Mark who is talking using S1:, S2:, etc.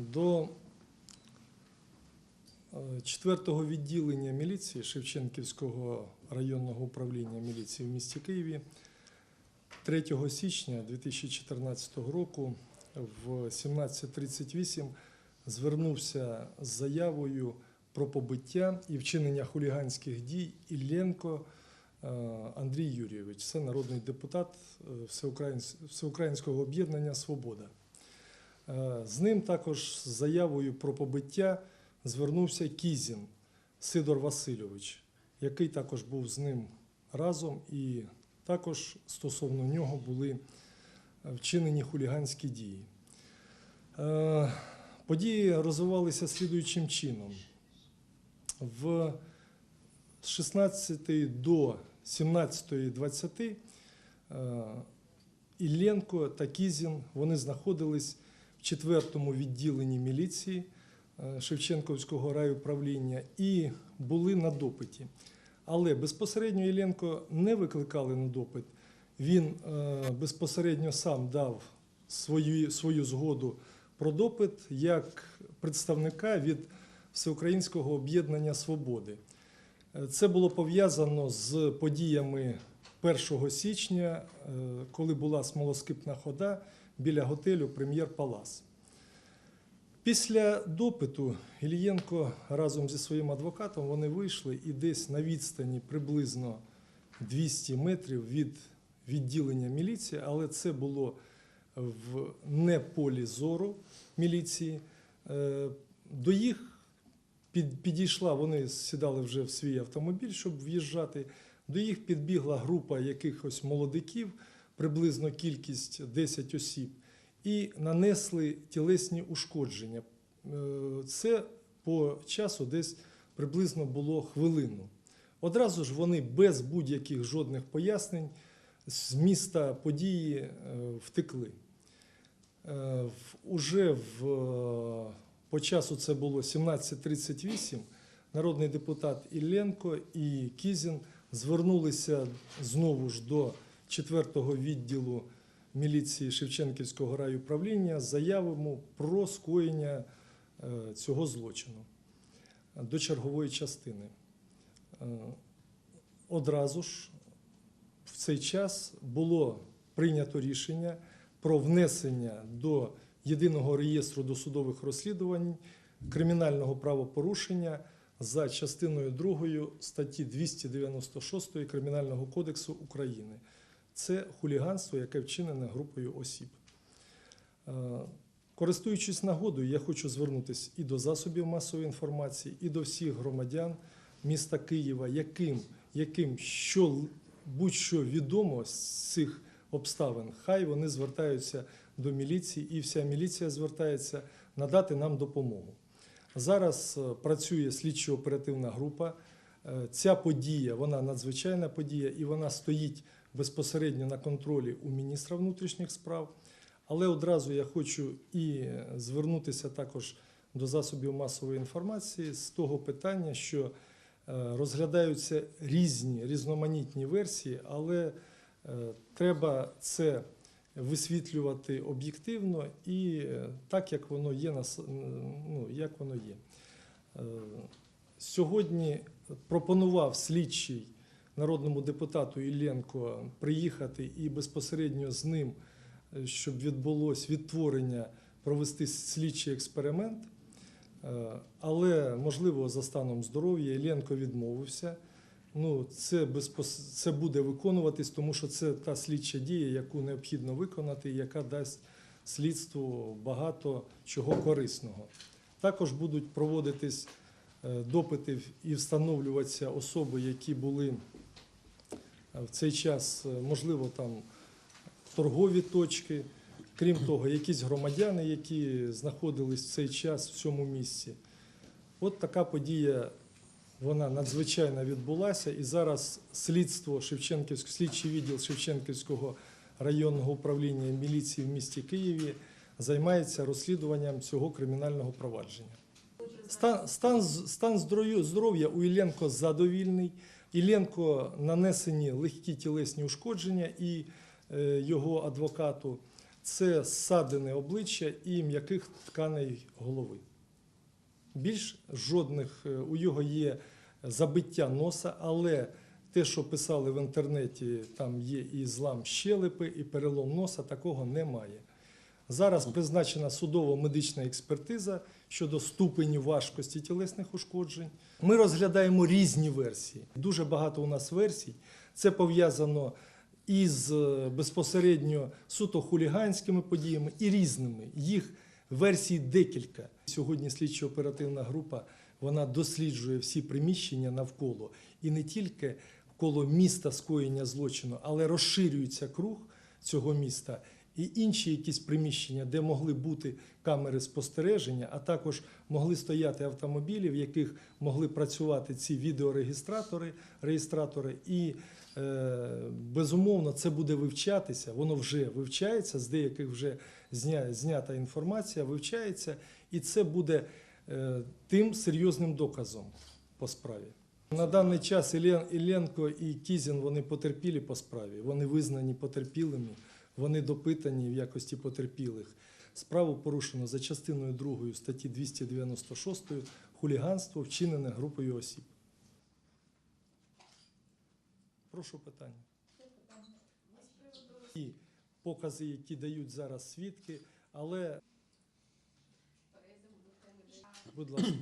S1: до 4-го відділення міліції Шевченківського районного управління міліції в місті Києві 3 січня 2014 року в 17.38 звернувся з заявою про побиття і вчинення хуліганських дій Ілленко е, Андрій Юрійович. Це народний депутат е, Всеукраїнського об'єднання Свобода. Е, З ним також з заявою про побиття звернувся Кізін Сидор Васильович, який також був з ним разом, і також стосовно нього були е, вчинені хуліганські дії. Е, Події розвивалися слідуючим чином. В з 16 до 17.20 е, Ілленко та Кізін вони знаходились четвертому відділенні міліції е, Шевченківського райуправління і були на допиті. Але безпосередньо Ілленко не викликали на допит. Він е, безпосередньо сам дав свою, свою згоду про допит як представника від Всеукраїнського об'єднання Свободи. Е, Це було пов'язано з подіями 1 січня, е, коли була смолоскипна хода біля готелю Прем'єр Палас. Після допиту Ілієнко разом зі своїм адвокатом вони вийшли і десь на відстані приблизно 200 метрів від відділення міліції, але це було в не полі зору міліції. Е, До їх підійшла, вони сідали вже в свій автомобіль, щоб в'їжджати. До їх підбігла група якихось молодиків, приблизно кількість 10 осіб, і нанесли тілесні ушкодження. Е, Це по часу десь приблизно було хвилину. Одразу ж вони без будь-яких жодних пояснень з міста події е, втекли. Е, Уже в, по часу це було 17.38. Народний депутат Ілленко і Кізін звернулися знову ж до 4-го відділу міліції Шевченківського райуправління з заявами про скоєння е, цього злочину до чергової частини. Е, Одразу ж в цей час було прийнято рішення про внесення до єдиного реєстру досудових розслідувань кримінального правопорушення за частиною 2 статті 296 Кримінального кодексу України. Це хуліганство, яке вчинене групою осіб. Е, Користуючись нагодою, я хочу звернутися і до засобів масової інформації, і до всіх громадян міста Києва, яким, яким що, будь-що відомо з цих обставин, хай вони звертаються до міліції, і вся міліція звертається надати нам допомогу. Зараз е, працює слідчо-оперативна група. Е, Ця подія, вона надзвичайна подія, і вона стоїть безпосередньо на контролі у міністра внутрішніх справ. Але одразу я хочу і звернутися також до засобів масової інформації з того питання, що е, розглядаються різні різноманітні версії, але е, треба це висвітлювати об'єктивно і е, так, як воно є, ну, як воно є. Е, Сьогодні пропонував слідчий народному депутату Ілленко приїхати і безпосередньо з ним, е, щоб відбулось відтворення, провести слідчий експеримент. Але, можливо, за станом здоров'я Ілленко відмовився. Ну, це, безпос... це буде виконуватись, тому що це та слідча дія, яку необхідно виконати, яка дасть слідству багато чого корисного. Також будуть проводитись е, допити і встановлюватися особи, які були е, в цей час, е, можливо, там торгові точки. Крім того, якісь громадяни, які знаходились в цей час в цьому місці. От така подія, вона надзвичайно відбулася, і зараз слідство Шевченківського, слідчий відділ Шевченківського районного управління міліції в місті Києві займається розслідуванням цього кримінального провадження. Стан, стан, стан здоров'я- здоров'я у Ілленко задовільний. Ілленко нанесені легкі тілесні ушкодження і е, його адвокату. це ссадини обличчя і м'яких тканей голови. Більш жодних е, у його є забиття носа, але те, що писали в інтернеті, там є і злам щелепи, і перелом носа, такого немає. Зараз призначена судово-медична експертиза щодо ступеню важкості тілесних ушкоджень. Ми розглядаємо різні версії. Дуже багато у нас версій. Це пов'язано із е, безпосередньо суто хуліганськими подіями і різними. Їх версій декілька. Сьогодні слідчо-оперативна група вона досліджує всі приміщення навколо. І не тільки коло міста скоєння злочину, але розширюється круг цього міста і інші якісь приміщення, де могли бути камери спостереження, а також могли стояти автомобілі, в яких могли працювати ці відеорегістратори, реєстратори. І е, безумовно це буде вивчатися. Воно вже вивчається, з деяких вже зня, знята інформація, вивчається, і це буде е, тим серйозним доказом по справі. На даний час Ілен, Ілленко і Кізін вони потерпілі по справі. Вони визнані потерпілими, вони допитані в якості потерпілих. Справу порушено за частиною 2 статті 296 хуліганство, вчинене групою осіб. Прошу питання. І покази, які дають зараз свідки, але будь ласка.